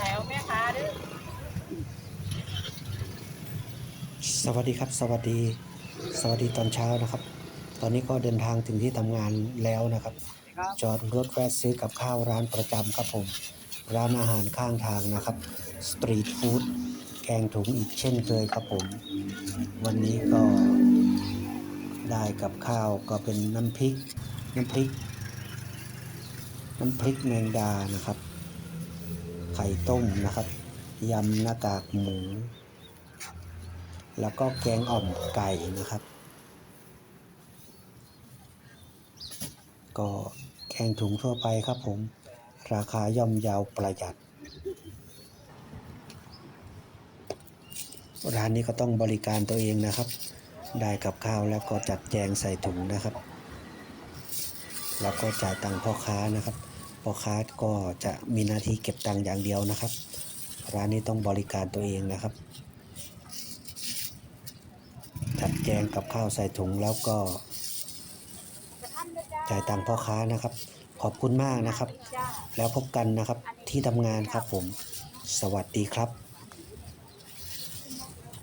ถ่ายเอาแม่ค้าเด้อสวัสดีครับ สวัสดี สวัสดีตอนเช้านะครับ ตอนนี้ก็เดินทางถึงที่ทำงานแล้วนะครับครับ จอดรถแวะซื้อกับข้าวร้านประจำครับผม ร้านอาหารข้างทางนะครับ สตรีทฟู้ดแกงถุงอีกเช่นเคยครับผม วันนี้ก็ได้กับข้าวก็เป็นน้ำพริก น้ำพริก น้ำพริกแมงดานะครับไข่ต้มนะครับยำหน้ากากหมู แล้วก็แกงอ่อมไก่นะครับ ก็แกงถุงทั่วไปครับผม ราคาย่อมยาวประหยัด ร้านนี้ก็ต้องบริการตัวเองนะครับ ได้กับข้าวแล้วก็จัดแจงใส่ถุงนะครับ แล้วก็จ่ายตังค์พ่อค้านะครับ พ่อค้าก็จะมีหน้าที่เก็บตังค์อย่างเดียวนะครับ ร้านนี้ต้องบริการตัวเองนะครับ จัดแจงกับข้าวใส่ถุงแล้วก็จ่ายตังค์พ่อค้านะครับ ขอบคุณมากนะครับ แล้วพบกันนะครับที่ทำงานครับผม สวัสดีครับ